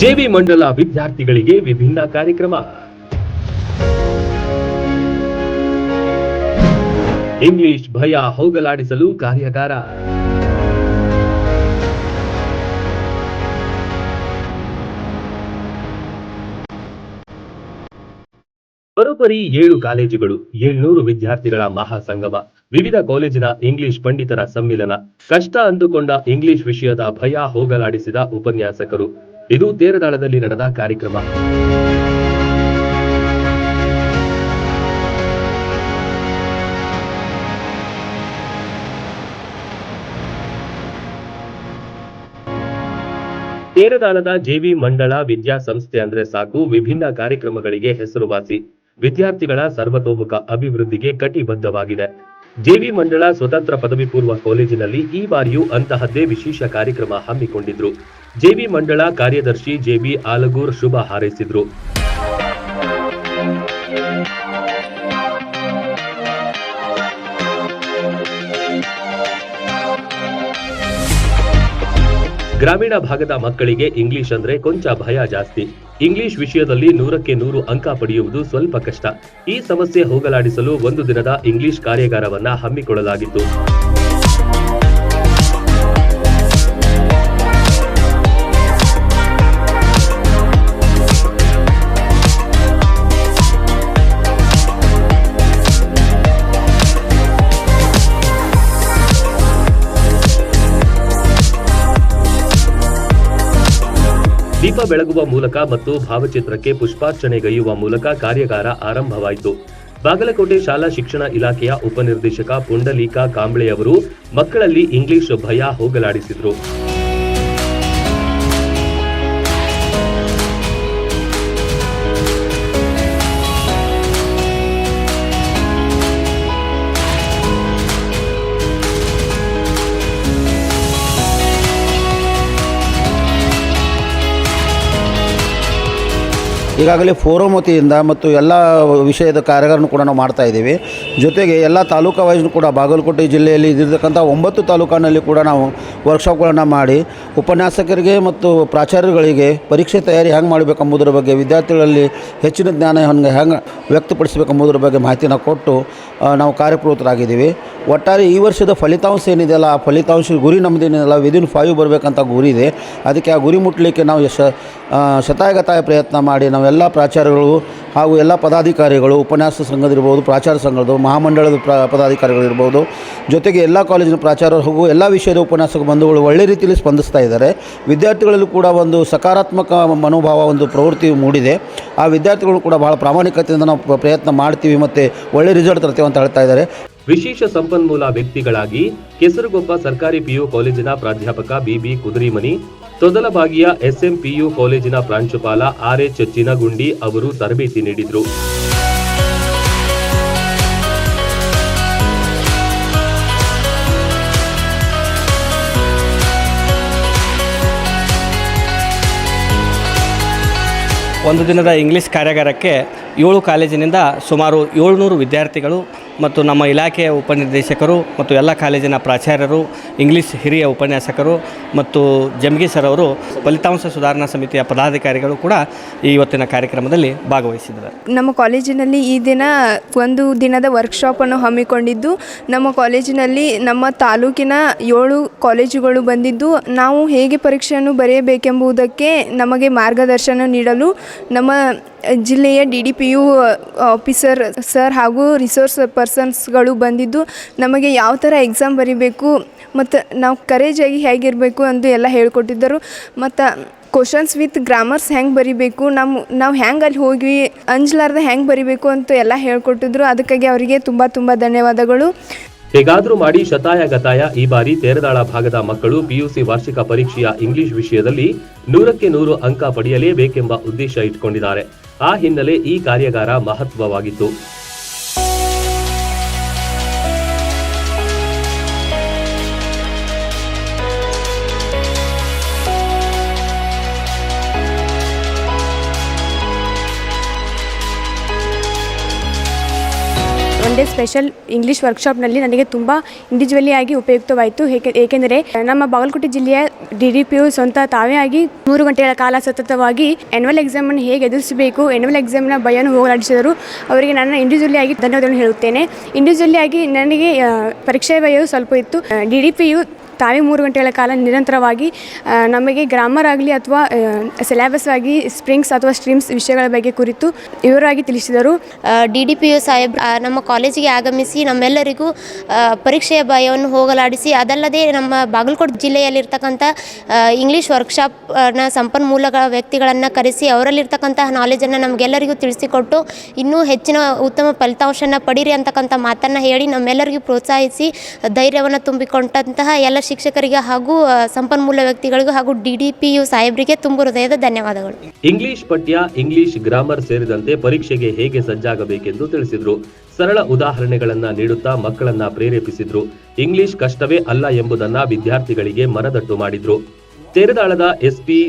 JV ಮಂಡಲ ವಿದ್ಯಾರ್ಥಿಗಳಿಗೆ ವಿಭಿನ್ನ ಕಾರ್ಯಕ್ರಮ. ಇಂಗ್ಲಿಷ್ ಭಯ ಹೋಗಲಾಡಿಸಲು ಕಾರ್ಯಾಗಾರ. ಬರೋಬ್ಬರಿ ಏಳು ಕಾಲೇಜುಗಳು, ಏಳ್ನೂರು ವಿದ್ಯಾರ್ಥಿಗಳ ಮಹಾಸಂಗಮ, ವಿವಿಧ ಕಾಲೇಜಿನ ಇಂಗ್ಲಿಷ್ ಪಂಡಿತರ ಸಮ್ಮಿಲನ. ಕಷ್ಟ ಅಂದುಕೊಂಡ ಇಂಗ್ಲಿಷ್ ವಿಷಯದ ಭಯ ಹೋಗಲಾಡಿಸಿದ ಉಪನ್ಯಾಸಕರು. ಇದು ತೇರದಾಳದಲ್ಲಿ ನಡೆದ ಕಾರ್ಯಕ್ರಮ. ತೇರದಾಳದ ಜೆವಿ ಮಂಡಳ ವಿದ್ಯಾಸಂಸ್ಥೆ ಅಂದ್ರೆ ಸಾಕು, ವಿಭಿನ್ನ ಕಾರ್ಯಕ್ರಮಗಳಿಗೆ ಹೆಸರುವಾಸಿ. ವಿದ್ಯಾರ್ಥಿಗಳ ಸರ್ವತೋಮುಖ ಅಭಿವೃದ್ಧಿಗೆ ಕಟಿಬದ್ಧವಾಗಿದೆ. ಜೆವಿ ಮಂಡಳ ಸ್ವತಂತ್ರ ಪದವಿ ಪೂರ್ವ ಕಾಲೇಜಿನಲ್ಲಿ ಈ ಬಾರಿಯೂ ಅಂತಹದ್ದೇ ವಿಶೇಷ ಕಾರ್ಯಕ್ರಮ ಹಮ್ಮಿಕೊಂಡಿದ್ರು. ಜೆವಿ ಮಂಡಳ ಕಾರ್ಯದರ್ಶಿ ಜೆಬಿ ಆಲಗೂರ್ ಶುಭ ಹಾರೈಸಿದ್ರು. ಗ್ರಾಮೀಣ ಭಾಗದ ಮಕ್ಕಳಿಗೆ ಇಂಗ್ಲಿಷ್ ಅಂದ್ರೆ ಕೊಂಚ ಭಯ ಜಾಸ್ತಿ. ಇಂಗ್ಲಿಷ್ ವಿಷಯದಲ್ಲಿ ನೂರಕ್ಕೆ ನೂರು ಅಂಕ ಪಡೆಯುವುದು ಸ್ವಲ್ಪ ಕಷ್ಟ. ಈ ಸಮಸ್ಯೆ ಹೋಗಲಾಡಿಸಲು ಒಂದು ದಿನದ ಇಂಗ್ಲಿಷ್ ಕಾರ್ಯಾಗಾರವನ್ನ ಹಮ್ಮಿಕೊಳ್ಳಲಾಗಿತ್ತು. ಬೆಳಗುವ ಮೂಲಕ ಮತ್ತು ಭಾವಚಿತ್ರಕ್ಕೆ ಪುಷ್ಪಾರ್ಚನೆಗೈಯುವ ಮೂಲಕ ಕಾರ್ಯಾಗಾರ ಆರಂಭವಾಯಿತು. ಬಾಗಲಕೋಟೆ ಶಾಲಾ ಶಿಕ್ಷಣ ಇಲಾಖೆಯ ಉಪನಿರ್ದೇಶಕ ಪುಂಡಲೀಕ ಕಾಂಬ್ಳೆಯವರು ಮಕ್ಕಳಲ್ಲಿ ಇಂಗ್ಲಿಷ್ ಭಯ ಹೋಗಲಾಡಿಸಿದ್ರು. ಈಗಾಗಲೇ ಫೋರಮ್ ವತಿಯಿಂದ ಮತ್ತು ಎಲ್ಲ ವಿಷಯದ ಕಾರ್ಯಗಳನ್ನು ಕೂಡ ನಾವು ಮಾಡ್ತಾ ಇದ್ದೀವಿ. ಜೊತೆಗೆ ಎಲ್ಲ ತಾಲೂಕು ವೈಸ್ನು ಕೂಡ ಬಾಗಲಕೋಟೆ ಜಿಲ್ಲೆಯಲ್ಲಿ ಇದಿರ್ತಕ್ಕಂಥ ಒಂಬತ್ತು ತಾಲೂಕಿನಲ್ಲಿ ಕೂಡ ನಾವು ವರ್ಕ್ಶಾಪ್ಗಳನ್ನು ಮಾಡಿ ಉಪನ್ಯಾಸಕರಿಗೆ ಮತ್ತು ಪ್ರಾಚಾರ್ಯಗಳಿಗೆ ಪರೀಕ್ಷೆ ತಯಾರಿ ಹೆಂಗೆ ಮಾಡಬೇಕೆಂಬುದರ ಬಗ್ಗೆ ವಿದ್ಯಾರ್ಥಿಗಳಲ್ಲಿ ಹೆಚ್ಚಿನ ಜ್ಞಾನ ಹಂಗೆ, ಹೆಂಗೆ ವ್ಯಕ್ತಪಡಿಸಬೇಕೆಂಬುದರ ಬಗ್ಗೆ ಮಾಹಿತಿನ ಕೊಟ್ಟು ನಾವು ಕಾರ್ಯಪ್ರವೃತ್ತರಾಗಿದ್ದೀವಿ. ಒಟ್ಟಾರೆ ಈ ವರ್ಷದ ಫಲಿತಾಂಶ ಏನಿದೆಯಲ್ಲ, ಆ ಫಲಿತಾಂಶ ಗುರಿ ನಮ್ಮದೇನಿದೆಯಲ್ಲ ವಿದಿನ್ ಫೈವ್ ಬರಬೇಕಂತ ಗುರಿ ಇದೆ. ಅದಕ್ಕೆ ಆ ಗುರಿ ಮುಟ್ಟಲಿಕ್ಕೆ ನಾವು ಶತಾಯಗತಾಯ ಪ್ರಯತ್ನ ಮಾಡಿ ನಾವೆಲ್ಲ ಪ್ರಾಚಾರ್ಯಗಳು ಹಾಗೂ ಎಲ್ಲ ಪದಾಧಿಕಾರಿಗಳು, ಉಪನ್ಯಾಸ ಸಂಘದಿರ್ಬೋದು ಪ್ರಾಚಾರ್ಯ ಸಂಘದ ಮಹಾಮಂಡಳದ ಪ್ರ ಪದಾಧಿಕಾರಿಗಳಿರ್ಬೋದು ಜೊತೆಗೆ ಎಲ್ಲ ಕಾಲೇಜಿನ ಪ್ರಾಚಾರ್ಯರು ಹಾಗೂ ಎಲ್ಲ ವಿಷಯದ ಉಪನ್ಯಾಸಕ ಬಂಧುಗಳು ಒಳ್ಳೆ ರೀತಿಯಲ್ಲಿ ಸ್ಪಂದಿಸ್ತಾ ಇದ್ದಾರೆ. ವಿದ್ಯಾರ್ಥಿಗಳಲ್ಲೂ ಕೂಡ ಒಂದು ಸಕಾರಾತ್ಮಕ ಮನೋಭಾವ ಒಂದು ಪ್ರವೃತ್ತಿ ಮೂಡಿದೆ. ಆ ವಿದ್ಯಾರ್ಥಿಗಳು ಕೂಡ ಭಾಳ ಪ್ರಾಮಾಣಿಕತೆಯಿಂದ ನಾವು ಪ್ರಯತ್ನ ಮಾಡ್ತೀವಿ ಮತ್ತು ಒಳ್ಳೆ ರಿಸಲ್ಟ್ ತರ್ತೀವಿ ಅಂತ ಹೇಳ್ತಾ ಇದ್ದಾರೆ. ವಿಶೇಷ ಸಂಪನ್ಮೂಲ ವ್ಯಕ್ತಿಗಳಾಗಿ ಕೆಸರುಗೊಪ್ಪ ಸರ್ಕಾರಿ ಪಿಯು ಕಾಲೇಜಿನ ಪ್ರಾಧ್ಯಾಪಕ ಬಿಬಿ ಕುದುರಿಮನಿ ತೊದಲಬಾಗಿಯ ಪಿ ಯು ಕಾಲೇಜಿನ ಪ್ರಾಂಶುಪಾಲ ಆರ್ ಎಚ್ ಚಿನಗುಂಡಿ ಅವರು ತರಬೇತಿ ನೀಡಿದರು. ಒಂದು ದಿನದ ಇಂಗ್ಲೀಷ್ ಕಾರ್ಯಾಗಾರಕ್ಕೆ ಏಳು ಕಾಲೇಜಿನಿಂದ ಸುಮಾರು ಏಳ್ನೂರು ವಿದ್ಯಾರ್ಥಿಗಳು ಮತ್ತು ನಮ್ಮ ಇಲಾಖೆಯ ಉಪನಿರ್ದೇಶಕರು ಮತ್ತು ಎಲ್ಲ ಕಾಲೇಜಿನ ಪ್ರಾಚಾರ್ಯರು, ಇಂಗ್ಲೀಷ್ ಹಿರಿಯ ಉಪನ್ಯಾಸಕರು ಮತ್ತು ಜಮ್ಗಿ ಸರ್ ಅವರು ಫಲಿತಾಂಶ ಸುಧಾರಣಾ ಸಮಿತಿಯ ಪದಾಧಿಕಾರಿಗಳು ಕೂಡ ಈ ಇವತ್ತಿನ ಕಾರ್ಯಕ್ರಮದಲ್ಲಿ ಭಾಗವಹಿಸಿದ್ದಾರೆ. ನಮ್ಮ ಕಾಲೇಜಿನಲ್ಲಿ ಈ ದಿನ ಒಂದು ದಿನದ ವರ್ಕ್ಶಾಪನ್ನು ಹಮ್ಮಿಕೊಂಡಿದ್ದು, ನಮ್ಮ ಕಾಲೇಜಿನಲ್ಲಿ ನಮ್ಮ ತಾಲೂಕಿನ ಏಳು ಕಾಲೇಜುಗಳು ಬಂದಿದ್ದು, ನಾವು ಹೇಗೆ ಪರೀಕ್ಷೆಯನ್ನು ಬರೆಯಬೇಕೆಂಬುದಕ್ಕೆ ನಮಗೆ ಮಾರ್ಗದರ್ಶನ ನೀಡಲು ನಮ್ಮ ಜಿಲ್ಲೆಯ D D P U officer sir ಹಾಗೂ ರಿಸೋರ್ಸ್ ಪರ್ಸನ್ಸ್ಗಳು ಬಂದಿದ್ದು, ನಮಗೆ ಯಾವ ಥರ ಎಕ್ಸಾಮ್ ಬರೀಬೇಕು, ಮತ್ತು ನಾವು ಕರೇಜಾಗಿ ಹೇಗಿರಬೇಕು ಅಂದು ಎಲ್ಲ ಹೇಳ್ಕೊಟ್ಟಿದ್ದರು. ಮತ್ತು ಕ್ವಶನ್ಸ್ ವಿತ್ ಗ್ರಾಮರ್ಸ್ ಹೆಂಗೆ ಬರಿಬೇಕು ನಮ್ಮ ನಾವು ಹೆಂಗೆ ಅಲ್ಲಿ ಹೋಗಿ ಅಂಜಲಾರ್ದ ಹೆಂಗೆ ಬರಿಬೇಕು ಅಂತ ಎಲ್ಲ ಹೇಳ್ಕೊಟ್ಟಿದ್ರು. ಅದಕ್ಕಾಗಿ ಅವರಿಗೆ ತುಂಬ ತುಂಬ ಧನ್ಯವಾದಗಳು. ಹೇಗಾದರೂ ಮಾಡಿ ಶತಾಯ ಗತಾಯ ಈ ಬಾರಿ ತೇರದಾಳ ಭಾಗದ ಮಕ್ಕಳು ಪಿಯುಸಿ ವಾರ್ಷಿಕ ಪರೀಕ್ಷೆಯ ಇಂಗ್ಲಿಷ್ ವಿಷಯದಲ್ಲಿ ನೂರಕ್ಕೆ ನೂರು ಅಂಕ ಪಡೆಯಲೇಬೇಕೆಂಬ ಉದ್ದೇಶ ಇಟ್ಕೊಂಡಿದ್ದಾರೆ. ಆ ಹಿನ್ನೆಲೆ ಈ ಕಾರ್ಯಾಗಾರ ಮಹತ್ವವಾಗಿತ್ತು. ಸ್ಪೆಷಲ್ ಇಂಗ್ಲೀಷ್ ವರ್ಕ್ಶಾಪ್ನಲ್ಲಿ ನನಗೆ ತುಂಬ ಇಂಡಿವಿಜುವಲಿ ಆಗಿ ಉಪಯುಕ್ತವಾಯಿತು. ಏಕೆ ಏಕೆಂದರೆ ನಮ್ಮ ಬಾಗಲಕೋಟೆ ಜಿಲ್ಲೆಯ ಡಿ ಡಿ ಪಿ ಯು ಸ್ವಂತ ತಾವೇ ಆಗಿ ಮೂರು ಗಂಟೆಗಳ ಕಾಲ ಸತತವಾಗಿ ಆ್ಯನ್ಯುವಲ್ ಎಕ್ಸಾಮನ್ನು ಹೇಗೆ ಎದುರಿಸಬೇಕು ಆ್ಯನ್ಯುವಲ್ ಎಕ್ಸಾಮ್ನ ಭಯವನ್ನು ಹೋಗಲಾಡಿಸಿದರು ಅವರಿಗೆ ನಾನು ಇಂಡಿವಿಜುವಲಿ ಆಗಿ ಧನ್ಯವಾದಗಳನ್ನು ಹೇಳುತ್ತೇನೆ. ಇಂಡಿವಿಜುವಲಿ ಆಗಿ ನನಗೆ ಪರೀಕ್ಷೆ ಭಯವು ಸ್ವಲ್ಪ ಇತ್ತು. ಡಿ ಡಿ ಪಿ ಯು ತಾವೇ ಮೂರು ಗಂಟೆಗಳ ಕಾಲ ನಿರಂತರವಾಗಿ ನಮಗೆ ಗ್ರಾಮರ್ ಆಗಲಿ ಅಥವಾ ಸಿಲೆಬಸ್ ಆಗಿ ಸ್ಪ್ರಿಂಗ್ಸ್ ಅಥವಾ ಸ್ಟ್ರೀಮ್ಸ್ ವಿಷಯಗಳ ಬಗ್ಗೆ ಕುರಿತು ವಿವರವಾಗಿ ತಿಳಿಸಿದರು. ಡಿ ಡಿ ಪಿ ಯು ಸಾಹೇಬ್ ನಮ್ಮ ಕಾಲೇಜಿಗೆ ಆಗಮಿಸಿ ನಮ್ಮೆಲ್ಲರಿಗೂ ಪರೀಕ್ಷೆಯ ಭಯವನ್ನು ಹೋಗಲಾಡಿಸಿ, ಅದಲ್ಲದೆ ನಮ್ಮ ಬಾಗಲಕೋಟೆ ಜಿಲ್ಲೆಯಲ್ಲಿರ್ತಕ್ಕಂಥ ಇಂಗ್ಲೀಷ್ ವರ್ಕ್ಶಾಪ್ನ ಸಂಪನ್ಮೂಲಗಳ ವ್ಯಕ್ತಿಗಳನ್ನು ಕರೆಸಿ ಅವರಲ್ಲಿರ್ತಕ್ಕಂತಹ ನಾಲೆಜನ್ನು ನಮಗೆಲ್ಲರಿಗೂ ತಿಳಿಸಿಕೊಟ್ಟು, ಇನ್ನೂ ಹೆಚ್ಚಿನ ಉತ್ತಮ ಫಲಿತಾಂಶನ ಪಡೀರಿ ಅಂತಕ್ಕಂಥ ಮಾತನ್ನು ಹೇಳಿ, ನಮ್ಮೆಲ್ಲರಿಗೂ ಪ್ರೋತ್ಸಾಹಿಸಿ, ಧೈರ್ಯವನ್ನು ತುಂಬಿಕೊಂಡಂತಹ ಎಲ್ಲ ಶಿಕ್ಷಕರಿಗೆ ಹಾಗೂ ಸಂಪನ್ಮೂಲ ವ್ಯಕ್ತಿಗಳಿಗೂ ಹಾಗೂ ಡಿ ಡಿ ಪಿ ಯು ಸಾಹೇಬರಿಗೆ ತುಂಬ ಹೃದಯದ ಧನ್ಯವಾದಗಳು. ಇಂಗ್ಲಿಷ್ ಪಠ್ಯ, ಇಂಗ್ಲಿಷ್ ಗ್ರಾಮರ್ ಸೇರಿದಂತೆ ಪರೀಕ್ಷೆಗೆ ಹೇಗೆ ಸಜ್ಜಾಗಬೇಕೆಂದು ತಿಳಿಸಿದರು. ಸರಳ ಉದಾಹರಣೆಗಳನ್ನ ನೀಡುತ್ತಾ ಮಕ್ಕಳನ್ನ ಪ್ರೇರೇಪಿಸಿದ್ರು. ಇಂಗ್ಲಿಷ್ ಕಷ್ಟವೇ ಅಲ್ಲ ಎಂಬುದನ್ನ ವಿದ್ಯಾರ್ಥಿಗಳಿಗೆ ಮನದಟ್ಟು ಮಾಡಿದ್ರು. ತೇರದಾಳದ SP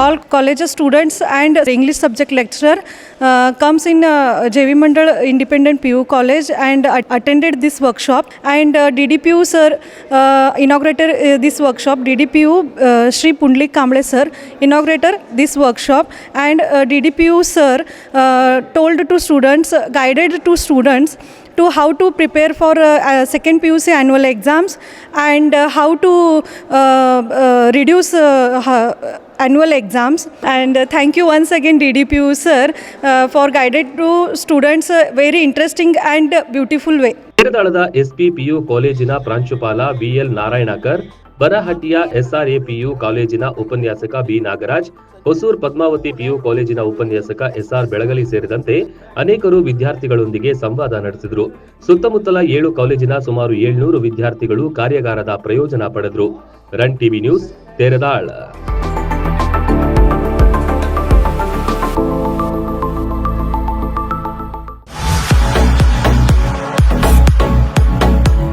all college students and English subject lecturer uh, comes in uh, JV Mandal Independent PU College and at- attended this workshop. And uh, DDPU sir uh, inaugurated uh, this workshop DDPU uh, Pundlik Kamble sir inaugurated this workshop. And uh, DDPU sir uh, told to students guided to students to how to prepare for uh, uh, second PUC annual exams and uh, how to uh, uh, reduce uh, annual exams and uh, thank you once again DDPU sir uh, for guided to students uh, very interesting and beautiful way. ಕೇರಳದ SPPU ಕಾಲೇಜಿನ ಪ್ರಾಂಶುಪಾಲ BL Narayankar ಬನಹಟ್ಟಿಯ SRA PU ಕಾಲೇಜಿನ ಉಪನ್ಯಾಸಕ B Nagaraj, Hosur Padmavati PU ಕಾಲೇಜಿನ ಉಪನ್ಯಾಸಕ S R ಬೆಳಗಲಿ ಸೇರಿದಂತೆ ಅನೇಕರು ವಿದ್ಯಾರ್ಥಿಗಳೊಂದಿಗೆ ಸಂವಾದ ನಡೆಸಿದರು. ಸುತ್ತಮುತ್ತಲ ಏಳು ಕಾಲೇಜಿನ ಸುಮಾರು ಏಳ್ನೂರು ವಿದ್ಯಾರ್ಥಿಗಳು ಕಾರ್ಯಾಗಾರದ ಪ್ರಯೋಜನ ಪಡೆದರು. Run TV news, Teradal.